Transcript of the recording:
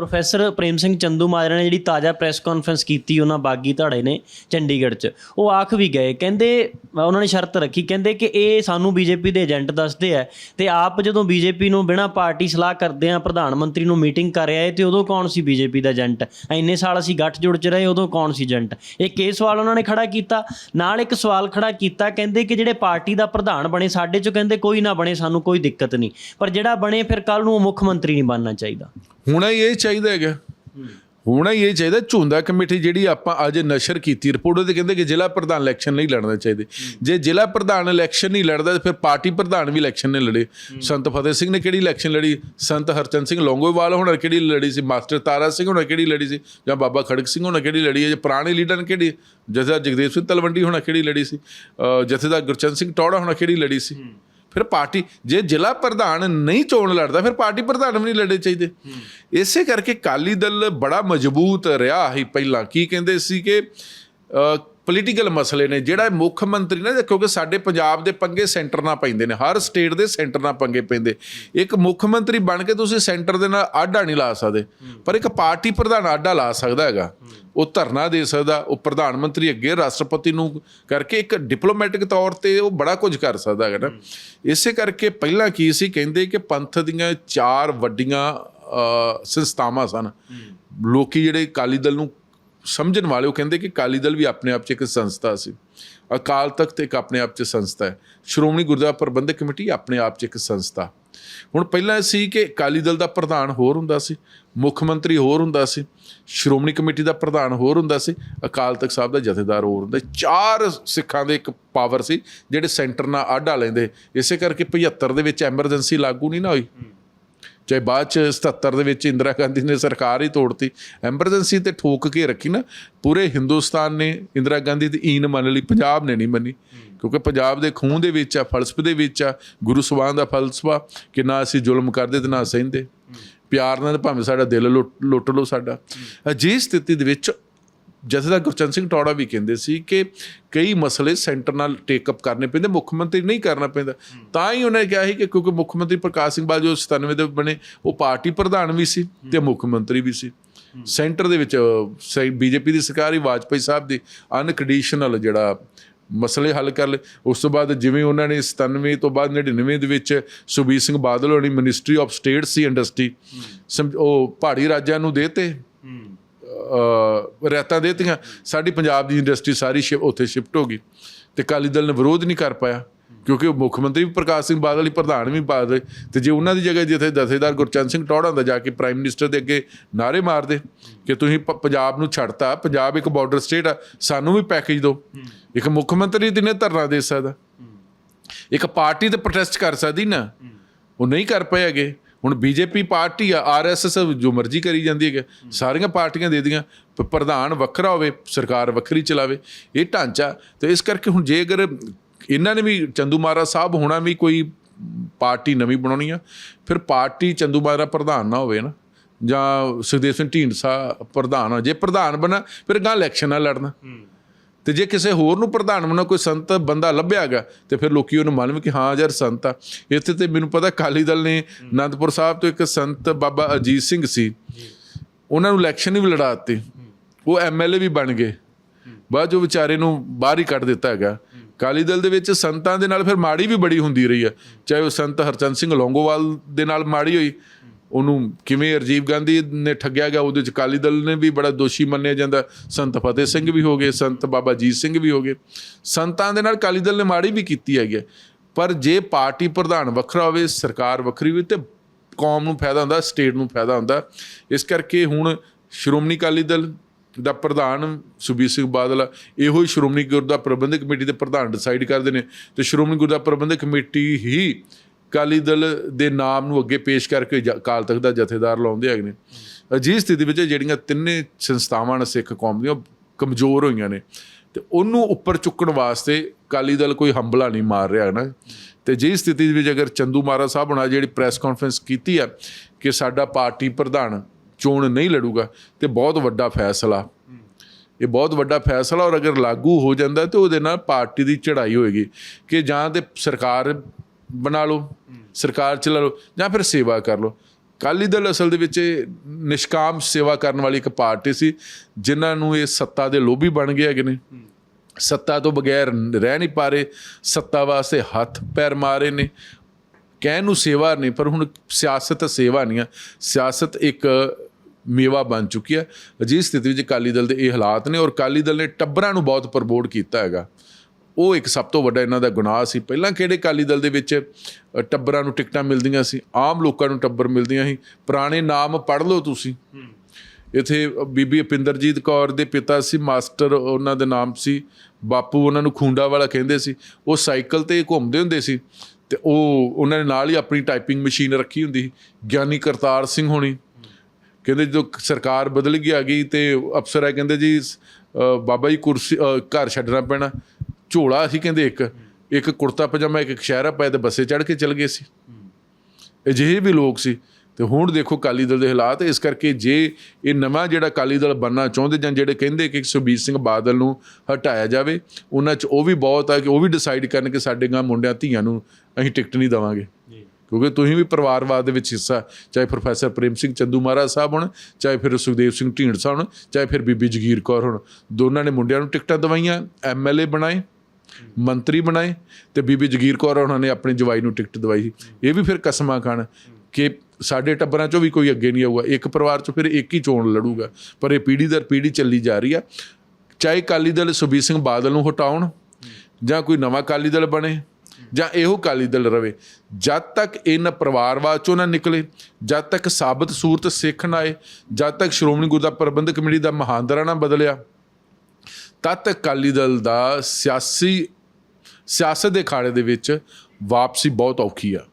Professor Prem Singh Chandu Majra ਨੇ ਜਿਹੜੀ ਤਾਜ਼ਾ ਪ੍ਰੈਸ ਕਾਨਫਰੰਸ ਕੀਤੀ, ਉਹਨਾਂ ਬਾਗੀ ਧਾੜੇ ਨੇ ਚੰਡੀਗੜ੍ਹ 'ਚ। ਉਹ ਆਖ ਵੀ ਗਏ, ਕਹਿੰਦੇ, ਉਹਨਾਂ ਨੇ ਸ਼ਰਤ ਰੱਖੀ, ਕਹਿੰਦੇ ਕਿ ਇਹ ਸਾਨੂੰ ਬੀਜੇਪੀ ਦੇ ਏਜੰਟ ਦੱਸਦੇ ਆ ਤੇ ਆਪ ਜਦੋਂ ਬੀਜੇਪੀ ਨੂੰ ਬਿਨਾਂ ਪਾਰਟੀ ਸਲਾਹ ਕਰਦੇ ਆ, ਪ੍ਰਧਾਨ ਮੰਤਰੀ ਨੂੰ ਮੀਟਿੰਗ ਕਰ ਰਿਹਾ ਏ, ਤੇ ਉਦੋਂ ਕੌਣ ਸੀ ਬੀਜੇਪੀ ਦਾ ਏਜੰਟ? ਇੰਨੇ ਸਾਲ ਅਸੀਂ ਗੱਠ ਜੁੜ 'ਚ ਰਹੇ, ਉਦੋਂ ਕੌਣ ਸੀ ਏਜੰਟ? ਇੱਕ ਇਹ ਸਵਾਲ ਉਹਨਾਂ ਨੇ ਖੜਾ ਕੀਤਾ, ਨਾਲ ਇੱਕ ਸਵਾਲ ਖੜਾ ਕੀਤਾ, ਕਹਿੰਦੇ ਕਿ ਜਿਹੜੇ ਪਾਰਟੀ ਦਾ ਪ੍ਰਧਾਨ ਬਣੇ ਸਾਡੇ 'ਚੋਂ ਕਹਿੰਦੇ ਕੋਈ ਨਾ ਬਣੇ, ਸਾਨੂੰ ਕੋਈ ਦਿੱਕਤ ਨਹੀਂ। ਪਰ ਜਿਹੜਾ ਬਣੇ, ਫਿਰ ਕੱਲ ਨੂੰ ਉਹ ਮੁੱਖ ਮੰਤਰੀ ਨਹੀਂ ਬਣਨਾ ਚਾਹੀਦਾ। ਹੋਣਾ ਹੀ ਇਹ ਚਾਹੀਦਾ ਹੈਗਾ। ਹੋਣਾ ਹੀ ਇਹ ਚਾਹੀਦਾ, ਝੁੰਦਾ ਕਮੇਟੀ ਜਿਹੜੀ ਆਪਾਂ ਅੱਜ ਨਸ਼ਰ ਕੀਤੀ, ਰਿਪੋਰਟ ਉਹਦੇ ਕਹਿੰਦੇ ਕਿ ਜ਼ਿਲ੍ਹਾ ਪ੍ਰਧਾਨ ਇਲੈਕਸ਼ਨ ਨਹੀਂ ਲੜਨਾ ਚਾਹੀਦੇ। ਜੇ ਜ਼ਿਲ੍ਹਾ ਪ੍ਰਧਾਨ ਇਲੈਕਸ਼ਨ ਨਹੀਂ ਲੜਦਾ ਫਿਰ ਪਾਰਟੀ ਪ੍ਰਧਾਨ ਵੀ ਇਲੈਕਸ਼ਨ ਨੇ ਲੜੇ। ਸੰਤ ਫਤਿਹ ਸਿੰਘ ਨੇ ਕਿਹੜੀ ਇਲੈਕਸ਼ਨ ਲੜੀ? ਸੰਤ ਹਰਚੰਦ ਸਿੰਘ ਲੌਂਗੋਵਾਲ ਹੋਣਾ ਕਿਹੜੀ ਲੜੀ ਸੀ? ਮਾਸਟਰ ਤਾਰਾ ਸਿੰਘ ਹੋਣਾ ਕਿਹੜੀ ਲੜੀ ਸੀ? ਜਾਂ ਬਾਬਾ ਖੜਕ ਸਿੰਘ ਹੋਣਾ ਕਿਹੜੀ ਲੜੀ ਹੈ? ਜੇ ਪੁਰਾਣੇ ਲੀਡਰ ਨੇ ਕਿਹੜੀ? ਜਥੇਦਾਰ ਜਗਦੇਵ ਸਿੰਘ ਤਲਵੰਡੀ ਹੋਣਾ ਕਿਹੜੀ ਲੜੀ ਸੀ? ਜਥੇਦਾਰ ਗੁਰਚੰਦ ਸਿੰਘ ਟੌੜਾ ਹੋਣਾ ਕਿਹੜੀ ਲੜੀ ਸੀ? ਫਿਰ ਪਾਰਟੀ ਜੇ ਜ਼ਿਲ੍ਹਾ ਪ੍ਰਧਾਨ ਨਹੀਂ ਚੋਣ ਲੜਦਾ ਫਿਰ ਪਾਰਟੀ ਪ੍ਰਧਾਨ ਵੀ ਨਹੀਂ ਲੜੇ ਚਾਹੀਦੇ। ਇਸੇ ਕਰਕੇ ਕਾਲੀ ਦਲ ਬੜਾ ਮਜ਼ਬੂਤ ਰਿਹਾ ਹੀ ਪਹਿਲਾਂ ਕੀ ਕਹਿੰਦੇ ਸੀ ਕਿ ਪੋਲੀਟੀਕਲ ਮਸਲੇ ਨੇ, ਜਿਹੜਾ ਮੁੱਖ ਮੰਤਰੀ ਨਾ ਕਿਉਂਕਿ ਸਾਡੇ ਪੰਜਾਬ ਦੇ ਪੰਗੇ ਸੈਂਟਰ ਨਾਲ ਪੈਂਦੇ ਨੇ, ਹਰ ਸਟੇਟ ਦੇ ਸੈਂਟਰ ਨਾਲ ਪੰਗੇ ਪੈਂਦੇ। ਇੱਕ ਮੁੱਖ ਮੰਤਰੀ ਬਣ ਕੇ ਤੁਸੀਂ ਸੈਂਟਰ ਦੇ ਨਾਲ ਆਡਾ ਨਹੀਂ ਲਾ ਸਕਦੇ, ਪਰ ਇੱਕ ਪਾਰਟੀ ਪ੍ਰਧਾਨ ਆਡਾ ਲਾ ਸਕਦਾ ਹੈਗਾ। ਉਹ ਧਰਨਾ ਦੇ ਸਕਦਾ, ਉਹ ਪ੍ਰਧਾਨ ਮੰਤਰੀ ਅੱਗੇ ਰਾਸ਼ਟਰਪਤੀ ਨੂੰ ਕਰਕੇ ਇੱਕ ਡਿਪਲੋਮੈਟਿਕ ਤੌਰ ਤੇ ਉਹ ਬੜਾ ਕੁਝ ਕਰ ਸਕਦਾ ਹੈਗਾ ਨਾ। ਇਸੇ ਕਰਕੇ ਪਹਿਲਾਂ ਕੀ ਸੀ, ਕਹਿੰਦੇ ਕਿ ਪੰਥ ਦੀਆਂ ਚਾਰ ਵੱਡੀਆਂ ਸੰਸਥਾਵਾਂ ਸਨ। ਲੋਕੀ ਜਿਹੜੇ ਕਾਲੀ ਦਲ ਨੂੰ ਸਮਝਣ ਵਾਲੇ, ਉਹ ਕਹਿੰਦੇ ਕਿ ਕਾਲੀ ਦਲ ਵੀ ਆਪਣੇ ਆਪ 'ਚ ਇੱਕ ਸੰਸਥਾ ਸੀ। ਅਕਾਲ ਤਖਤ ਇੱਕ ਆਪਣੇ ਆਪ 'ਚ ਸੰਸਥਾ ਹੈ। ਸ਼੍ਰੋਮਣੀ ਗੁਰਦੁਆਰਾ ਪ੍ਰਬੰਧਕ ਕਮੇਟੀ ਆਪਣੇ ਆਪ 'ਚ ਇੱਕ ਸੰਸਥਾ। ਹੁਣ ਪਹਿਲਾਂ ਸੀ ਕਿ ਕਾਲੀ ਦਲ ਦਾ ਪ੍ਰਧਾਨ ਹੋਰ ਹੁੰਦਾ ਸੀ, ਮੁੱਖ ਮੰਤਰੀ ਹੋਰ ਹੁੰਦਾ ਸੀ, ਸ਼੍ਰੋਮਣੀ ਕਮੇਟੀ ਦਾ ਪ੍ਰਧਾਨ ਹੋਰ ਹੁੰਦਾ ਸੀ, ਅਕਾਲ ਤਖਤ ਸਾਹਿਬ ਦਾ ਜਥੇਦਾਰ ਹੋਰ ਹੁੰਦਾ ਚਾਰ ਸਿੱਖਾਂ ਦੇ ਇੱਕ ਪਾਵਰ ਸੀ, ਜਿਹੜੇ ਸੈਂਟਰ ਨਾਲ ਆਡਾ ਲੈਂਦੇ। ਇਸੇ ਕਰਕੇ 75 ਦੇ ਵਿੱਚ ਐਮਰਜੈਂਸੀ ਲਾਗੂ ਨਹੀਂ ਨਾ ਹੋਈ। ਚਾਹੇ ਬਾਅਦ ਚ 77 ਦੇ ਵਿੱਚ ਇੰਦਰਾ ਗਾਂਧੀ ਨੇ ਸਰਕਾਰ ਹੀ ਤੋੜਤੀ, ਐਮਰਜੈਂਸੀ ਤੇ ਠੋਕ ਕੇ ਰੱਖੀ ਨਾ, ਪੂਰੇ ਹਿੰਦੁਸਤਾਨ ਨੇ ਇੰਦਰਾ ਗਾਂਧੀ ਦੀ ਈਨ ਮੰਨ ਲਈ, ਪੰਜਾਬ ਨੇ ਨਹੀਂ ਮੰਨੀ। ਕਿਉਂਕਿ ਪੰਜਾਬ ਦੇ ਖੂਨ ਦੇ ਵਿੱਚ ਆ, ਫਲਸਫੇ ਦੇ ਵਿੱਚ ਆ, ਗੁਰੂ ਸਵਾਨ ਦਾ ਫਲਸਫਾ, ਕਿ ਨਾ ਅਸੀਂ ਜ਼ੁਲਮ ਕਰਦੇ ਤੇ ਨਾ ਸਹਿੰਦੇ। ਪਿਆਰ ਨਾਲ ਭਾਵੇਂ ਸਾਡਾ ਦਿਲ ਲੁੱਟ ਲੁੱਟ ਲਓ ਸਾਡਾ। ਅਜਿਹੀ ਸਥਿਤੀ ਦੇ ਵਿੱਚ ਜਥੇਦਾਰ ਗੁਰਚੰਦ ਸਿੰਘ ਟੌੜਾ ਵੀ ਕਹਿੰਦੇ ਸੀ ਕਿ ਕਈ ਮਸਲੇ ਸੈਂਟਰ ਨਾਲ ਟੇਕ ਅਪ ਕਰਨੇ ਪੈਂਦੇ ਮੁੱਖ ਮੰਤਰੀ ਨਹੀਂ ਕਰਨਾ ਪੈਂਦਾ। ਤਾਂ ਹੀ ਉਹਨੇ ਕਿਹਾ ਸੀ ਕਿ ਕਿਉਂਕਿ ਮੁੱਖ ਮੰਤਰੀ ਪ੍ਰਕਾਸ਼ ਸਿੰਘ ਬਾਦਲ ਜੋ 97 ਦੇ ਬਣੇ ਉਹ ਪਾਰਟੀ ਪ੍ਰਧਾਨ ਵੀ ਸੀ ਤੇ ਮੁੱਖ ਮੰਤਰੀ ਵੀ ਸੀ। ਸੈਂਟਰ ਦੇ ਵਿੱਚ ਬੀਜੇਪੀ ਦੀ ਸਰਕਾਰ ਹੀ ਵਾਜਪਾਈ ਸਾਹਿਬ ਦੀ ਅਨਕੰਡੀਸ਼ਨਲ ਜਿਹੜਾ ਮਸਲੇ ਹੱਲ ਕਰ ਲਏ। ਉਸ ਤੋਂ ਬਾਅਦ ਜਿਵੇਂ ਉਹਨਾਂ ਨੇ 97 ਤੋਂ ਬਾਅਦ 99 ਦੇ ਵਿੱਚ ਸੁਬੀਰ ਸਿੰਘ ਬਾਦਲ ਹੋਣੀ ਮਿਨਿਸਟਰੀ ਆਫ ਸਟੇਟ ਸੀ ਇੰਡਸਟਰੀ ਉਹ ਪਹਾੜੀ ਰਾਜਾਂ ਨੂੰ ਦੇਤੇ ਅ ਦੇਤੀਆਂ। ਸਾਡੀ ਪੰਜਾਬ ਦੀ ਇੰਡਸਟਰੀ ਸਾਰੀ ਸ਼ਿਫ ਉੱਥੇ ਸ਼ਿਫਟ ਹੋ ਗਈ। ਤੇ ਅਕਾਲੀ ਦਲ ਨੇ ਵਿਰੋਧ ਨਹੀਂ ਕਰ ਪਾਇਆ, ਕਿਉਂਕਿ ਉਹ ਮੁੱਖ ਮੰਤਰੀ ਵੀ ਪ੍ਰਕਾਸ਼ ਸਿੰਘ ਬਾਦਲ ਹੀ ਪ੍ਰਧਾਨ ਵੀ ਬਾਦਲ ਤੇ ਜੇ ਉਹਨਾਂ ਦੀ ਜਗ੍ਹਾ ਜਿੱਥੇ ਜਥੇਦਾਰ ਗੁਰਚੰਦ ਸਿੰਘ ਟੌੜਾ ਹੁੰਦਾ ਜਾ ਕੇ ਪ੍ਰਾਈਮ ਮਿਨਿਸਟਰ ਦੇ ਅੱਗੇ ਨਾਰੇ ਮਾਰਦੇ, ਕਿ ਤੁਸੀਂ ਪ- ਪੰਜਾਬ ਨੂੰ ਛੱਡਤਾ, ਪੰਜਾਬ ਇੱਕ ਬਾਰਡਰ ਸਟੇਟ ਆ, ਸਾਨੂੰ ਵੀ ਪੈਕੇਜ ਦਿਓ। ਇੱਕ ਮੁੱਖ ਮੰਤਰੀ ਦਿਨੇ ਧਰਨਾ ਦੇ ਸਕਦਾ। ਇੱਕ ਪਾਰਟੀ ਤੇ ਪ੍ਰੋਟੈਸਟ ਕਰ ਸਕਦੀ ਨਾ, ਉਹ ਨਹੀਂ ਕਰ ਪਏ ਹੈਗੇ। ਹੁਣ ਬੀਜੇਪੀ ਪਾਰਟੀ ਆ ਆਰਐਸਐਸ ਜੋ ਮਰਜ਼ੀ ਕਰੀ ਜਾਂਦੀ ਹੈ ਸਾਰੀਆਂ ਪਾਰਟੀਆਂ ਦੇ ਦੀਆਂ ਪ੍ਰਧਾਨ ਵੱਖਰਾ ਹੋਵੇ, ਸਰਕਾਰ ਵੱਖਰੀ ਚਲਾਵੇ, ਇਹ ਢਾਂਚਾ, ਤੇ ਇਸ ਕਰਕੇ ਹੁਣ ਜੇ ਅਗਰ ਇਹਨਾਂ ਨੇ ਵੀ ਚੰਦੂ ਮਹਾਰਾਜ ਸਾਹਿਬ ਹੋਣਾ ਵੀ ਕੋਈ ਪਾਰਟੀ ਨਵੀਂ ਬਣਾਉਣੀ ਆ, ਫਿਰ ਪਾਰਟੀ ਚੰਦੂ ਮਹਾਰਾਜ ਪ੍ਰਧਾਨ ਨਾ ਹੋਵੇ ਨਾ, ਜਾਂ ਸੁਖਦੇਵ ਸਿੰਘ ਢੀਂਡਸਾ ਪ੍ਰਧਾਨ ਆ ਜੇ ਪ੍ਰਧਾਨ ਬਣਾ, ਫਿਰ ਗਾਂ ਇਲੈਕਸ਼ਨ ਨਾਲ ਲੜਨਾ। ਤੇ ਜੇ ਕਿਸੇ ਹੋਰ ਨੂੰ ਪ੍ਰਧਾਨ ਬਣਾਉਣਾ ਕੋਈ ਸੰਤ ਬੰਦਾ ਲੱਭਿਆਗਾ ਤੇ ਫਿਰ ਲੋਕੀ ਉਹਨੂੰ ਮੰਨਣ ਕਿ ਹਾਂ ਯਾਰ ਸੰਤ ਆ। ਇੱਥੇ ਤੇ ਮੈਨੂੰ ਪਤਾ ਕਾਲੀ ਦਲ ਨੇ ਅਨੰਦਪੁਰ ਸਾਹਿਬ ਤੋਂ ਇੱਕ ਸੰਤ ਬਾਬਾ ਅਜੀਤ ਸਿੰਘ ਸੀ। ਉਹਨਾਂ ਨੂੰ ਇਲੈਕਸ਼ਨ ਵੀ ਲੜਾ ਦਿੱਤੀ। ਉਹ ਐਮਐਲਏ ਵੀ ਬਣ ਗਏ। ਬਾਅਦ ਜੋ ਵਿਚਾਰੇ ਨੂੰ ਬਾਹਰ ਹੀ ਕੱਢ ਦਿੱਤਾ ਹੈਗਾ। ਕਾਲੀ ਦਲ ਦੇ ਵਿੱਚ ਸੰਤਾਂ ਦੇ ਨਾਲ ਫਿਰ ਮਾੜੀ ਵੀ ਬੜੀ ਹੁੰਦੀ ਰਹੀ ਆ ਚਾਹੇ ਉਹ ਸੰਤ ਹਰਚੰਦ ਸਿੰਘ ਲੌਂਗੋਵਾਲ ਦੇ ਨਾਲ ਮਾੜੀ ਹੋਈ ਉਹਨੂੰ ਕਿਵੇਂ ਰਜੀਵ ਗਾਂਧੀ ਨੇ ਠੱਗਿਆ ਗਿਆ, ਉਹਦੇ ਚ ਕਾਲੀ ਦਲ ਨੇ ਵੀ ਬੜਾ ਦੋਸ਼ੀ ਮੰਨਿਆ ਜਾਂਦਾ। ਸੰਤ ਫਤਿਹ ਸਿੰਘ ਵੀ ਹੋ ਗਏ, ਸੰਤ ਬਾਬਾ ਜੀਤ ਸਿੰਘ ਵੀ ਹੋ ਗਏ। ਸੰਤਾਂ ਦੇ ਨਾਲ ਕਾਲੀ ਦਲ ਨੇ ਮਾੜੀ ਵੀ ਕੀਤੀ ਹੈਗੀ ਹੈ। ਪਰ ਜੇ ਪਾਰਟੀ ਪ੍ਰਧਾਨ ਵੱਖਰਾ ਹੋਵੇ, ਸਰਕਾਰ ਵੱਖਰੀ ਹੋਵੇ ਤੇ ਕੌਮ ਨੂੰ ਫਾਇਦਾ ਹੁੰਦਾ, ਸਟੇਟ ਨੂੰ ਫਾਇਦਾ ਹੁੰਦਾ। ਇਸ ਕਰਕੇ ਹੁਣ ਸ਼੍ਰੋਮਣੀ ਅਕਾਲੀ ਦਲ ਦਾ ਪ੍ਰਧਾਨ ਸੁਬੀਰ ਸਿੰਘ ਬਾਦਲ ਇਹੋ ਹੀ ਸ਼੍ਰੋਮਣੀ ਗੁਰਦੁਆਰਾ ਪ੍ਰਬੰਧਕ ਕਮੇਟੀ ਦੇ ਪ੍ਰਧਾਨ ਡਿਸਾਈਡ ਕਰਦੇ ਨੇ। ਤੇ ਸ਼੍ਰੋਮਣੀ ਗੁਰਦੁਆਰਾ ਪ੍ਰਬੰਧਕ ਕਮੇਟੀ ਹੀ ਅਕਾਲੀ ਦਲ ਦੇ ਨਾਮ ਨੂੰ ਅੱਗੇ ਪੇਸ਼ ਕਰਕੇ ਜ- ਅਕਾਲ ਤਖਤ ਦਾ ਜਥੇਦਾਰ ਲਾਉਂਦੇ ਹੈਗੇ ਨੇ। ਅਜਿਹੀ ਸਥਿਤੀ ਵਿੱਚ ਜਿਹੜੀਆਂ ਤਿੰਨੇ ਸੰਸਥਾਵਾਂ ਨੇ ਸਿੱਖ ਕੌਮ ਦੀਆਂ ਕਮਜ਼ੋਰ ਹੋਈਆਂ ਨੇ। ਤੇ ਉਹਨੂੰ ਉੱਪਰ ਚੁੱਕਣ ਵਾਸਤੇ ਅਕਾਲੀ ਦਲ ਕੋਈ ਹੰਬਲਾ ਨਹੀਂ ਮਾਰ ਰਿਹਾ ਹੈ ਨਾ। ਤੇ ਜਿਹੀ ਸਥਿਤੀ ਵਿੱਚ ਅਗਰ ਚੰਦੂ ਮਾਰਾ ਸਾਹਿਬ ਹੋਣਾ ਜਿਹੜੀ ਪ੍ਰੈਸ ਕਾਨਫਰੰਸ ਕੀਤੀ ਆ ਕਿ ਸਾਡਾ ਪਾਰਟੀ ਪ੍ਰਧਾਨ ਚੋਣ ਨਹੀਂ ਲੜੂਗਾ, ਤੇ ਬਹੁਤ ਵੱਡਾ ਫੈਸਲਾ। ਇਹ ਬਹੁਤ ਵੱਡਾ ਫੈਸਲਾ ਔਰ ਅਗਰ ਲਾਗੂ ਹੋ ਜਾਂਦਾ ਤੇ ਉਹਦੇ ਨਾਲ ਪਾਰਟੀ ਦੀ ਚੜ੍ਹਾਈ ਹੋਏਗੀ ਕਿ ਜਾਂ ਤੇ ਸਰਕਾਰ ਬਣਾ ਲਓ, ਸਰਕਾਰ ਚਲਾ ਲਓ, ਜਾਂ ਫਿਰ ਸੇਵਾ ਕਰ ਲਓ। ਅਕਾਲੀ ਦਲ ਅਸਲ ਦੇ ਵਿੱਚ ਇਹ ਨਿਸ਼ਕਾਮ ਸੇਵਾ ਕਰਨ ਵਾਲੀ ਇੱਕ ਪਾਰਟੀ ਸੀ, ਜਿਨ੍ਹਾਂ ਨੂੰ ਇਹ ਸੱਤਾ ਦੇ ਲੋਭੀ ਬਣ ਗਏ ਹੈਗੇ ਨੇ। ਸੱਤਾ ਤੋਂ ਬਗੈਰ ਰਹਿ ਨਹੀਂ ਪਾ ਰਹੇ, ਸੱਤਾ ਵਾਸਤੇ ਹੱਥ ਪੈਰ ਮਾਰੇ ਨੇ। ਕਹਿਣ ਨੂੰ ਸੇਵਾ ਨਹੀਂ, ਪਰ ਹੁਣ ਸਿਆਸਤ ਸੇਵਾ ਨਹੀਂ ਆ। ਸਿਆਸਤ ਇੱਕ ਮੇਵਾ ਬਣ ਚੁੱਕੀ ਹੈ ਅਜਿਹੀ ਸਥਿਤੀ ਵਿੱਚ ਅਕਾਲੀ ਦਲ ਦੇ ਇਹ ਹਾਲਾਤ ਨੇ ਔਰ ਅਕਾਲੀ ਦਲ ਨੇ ਟੱਬਰਾਂ ਨੂੰ ਬਹੁਤ ਪ੍ਰਬੋੜ ਕੀਤਾ ਹੈਗਾ। ਉਹ ਇੱਕ ਸਭ ਤੋਂ ਵੱਡਾ ਇਹਨਾਂ ਦਾ ਗੁਨਾਹ ਸੀ। ਪਹਿਲਾਂ ਕਿਹੜੇ ਅਕਾਲੀ ਦਲ ਦੇ ਵਿੱਚ ਟੱਬਰਾਂ ਨੂੰ ਟਿਕਟਾਂ ਮਿਲਦੀਆਂ ਸੀ? ਆਮ ਲੋਕਾਂ ਨੂੰ ਟੱਬਰ ਮਿਲਦੀਆਂ ਸੀ। ਪੁਰਾਣੇ ਨਾਮ ਪੜ੍ਹ ਲਓ ਤੁਸੀਂ। ਇਥੇ ਬੀਬੀ ਅਪਿੰਦਰਜੀਤ ਕੌਰ ਦੇ ਪਿਤਾ ਸੀ, ਮਾਸਟਰ ਉਹਨਾਂ ਦੇ ਨਾਮ ਸੀ। ਬਾਪੂ ਉਹਨਾਂ ਨੂੰ ਖੁੰਡਾ ਵਾਲਾ ਕਹਿੰਦੇ ਸੀ। ਉਹ ਸਾਈਕਲ ਤੇ ਘੁੰਮਦੇ ਹੁੰਦੇ ਸੀ ਤੇ ਉਹ, ਉਹਨਾਂ ਨੇ ਨਾਲ ਹੀ ਆਪਣੀ ਟਾਈਪਿੰਗ ਮਸ਼ੀਨ ਰੱਖੀ ਹੁੰਦੀ ਸੀ। ਗਿਆਨੀ ਕਰਤਾਰ ਸਿੰਘ ਹੋਣੀ। ਕਹਿੰਦੇ ਜਦੋਂ ਸਰਕਾਰ ਬਦਲ ਗਈ ਆ ਗਈ ਤੇ ਅਫਸਰ ਆ ਕਹਿੰਦੇ ਜੀ ਬਾਬਾ ਜੀ ਕੁਰਸੀ ਘਰ ਛੱਡਣਾ ਪੈਣਾ। ਝੋਲਾ ਸੀ ਕਹਿੰਦੇ ਇੱਕ ਇੱਕ ਕੁੜਤਾ ਪਜਾਮਾ ਇੱਕ ਸ਼ਹਿਰਾ ਪਾਇਆ ਤੇ ਬੱਸੇ ਚੜ੍ਹ ਕੇ ਚਲ ਗਏ ਸੀ। ਅਜਿਹੇ ਵੀ ਲੋਕ ਸੀ। ਤੇ ਹੁਣ ਦੇਖੋ ਅਕਾਲੀ ਦਲ ਦੇ ਹਾਲਾਤ ਇਸ ਕਰਕੇ ਜੇ ਇਹ ਨਵਾਂ ਜਿਹੜਾ ਅਕਾਲੀ ਦਲ ਬਣਨਾ ਚਾਹੁੰਦੇ ਜਾਂ ਜਿਹੜੇ ਕਹਿੰਦੇ ਕਿ ਸੁਖਬੀਰ ਸਿੰਘ ਬਾਦਲ ਨੂੰ ਹਟਾਇਆ ਜਾਵੇ ਉਹਨਾਂ 'ਚ ਉਹ ਵੀ ਬਹੁਤ ਆ ਕਿ ਉਹ ਵੀ ਡਿਸਾਈਡ ਕਰਨ ਕਿ ਸਾਡੇ ਗਾਂ ਮੁੰਡਿਆਂ ਧੀਆਂ ਨੂੰ ਅਸੀਂ ਟਿਕਟ ਨਹੀਂ ਦੇਵਾਂਗੇ। ਕਿਉਂਕਿ ਤੁਸੀਂ ਵੀ ਪਰਿਵਾਰਵਾਦ ਦੇ ਵਿੱਚ ਹਿੱਸਾ ਚਾਹੇ ਪ੍ਰੋਫੈਸਰ ਪ੍ਰੇਮ ਸਿੰਘ ਚੰਦੂ ਮਹਾਰਾਜ ਸਾਹਿਬ ਹੋਣ ਚਾਹੇ ਫਿਰ ਸੁਖਦੇਵ ਸਿੰਘ ਢੀਂਡਸਾ ਹੋਣ ਚਾਹੇ ਫਿਰ ਬੀਬੀ ਜਗੀਰ ਕੌਰ ਹੋਣ ਦੋਨਾਂ ਨੇ ਮੁੰਡਿਆਂ ਨੂੰ ਟਿਕਟਾਂ ਦਵਾਈਆਂ ਐਮਐਲਏ ਬਣਾਏ। ਮੰਤਰੀ ਬਣਾਏ ਤੇ ਬੀਬੀ ਜਗੀਰ ਕੌਰ ਉਹਨਾਂ ਨੇ ਆਪਣੀ ਜਵਾਈ ਨੂੰ ਟਿਕਟ ਦਵਾਈ ਸੀ। ਇਹ ਵੀ ਫਿਰ ਕਸਮਾਂ ਖਾਣ ਕਿ ਸਾਡੇ ਟੱਬਰਾਂ ਚੋਂ ਵੀ ਕੋਈ ਅੱਗੇ ਨਹੀਂ ਆਊਗਾ। ਇੱਕ ਪਰਿਵਾਰ ਚੋਂ ਫਿਰ ਇੱਕ ਹੀ ਚੋਣ ਲੜੂਗਾ। ਪਰ ਇਹ ਪੀੜ੍ਹੀ ਦਰ ਪੀੜ੍ਹੀ ਚੱਲੀ ਜਾ ਰਹੀ ਆ। ਚਾਹੇ ਅਕਾਲੀ ਦਲ ਸੁਖਬੀਰ ਸਿੰਘ ਬਾਦਲ ਨੂੰ ਹਟਾਉਣ ਜਾਂ ਕੋਈ ਨਵਾਂ ਅਕਾਲੀ ਦਲ ਬਣੇ ਜਾਂ ਇਹੋ ਅਕਾਲੀ ਦਲ ਰਵੇ। ਜਦ ਤੱਕ ਇਹਨਾਂ ਪਰਿਵਾਰਵਾਦ ਚੋਂ ਨਾ ਨਿਕਲੇ, ਜਦ ਤੱਕ ਸਾਬਤ ਸੂਰਤ ਸਿੱਖ ਨਾ ਆਏ, ਜਦ ਤੱਕ ਸ਼੍ਰੋਮਣੀ ਗੁਰਦੁਆਰਾ ਪ੍ਰਬੰਧਕ ਕਮੇਟੀ ਦਾ ਮਹਾਂਦਰਾ ਨਾ ਬਦਲਿਆ ਤਦ ਅਕਾਲੀ ਦਲ ਦਾ ਸਿਆਸੀ ਸਿਆਸਤ ਦੇ ਅਖਾੜੇ ਦੇ ਵਿੱਚ ਵਾਪਸੀ ਬਹੁਤ ਔਖੀ ਆ।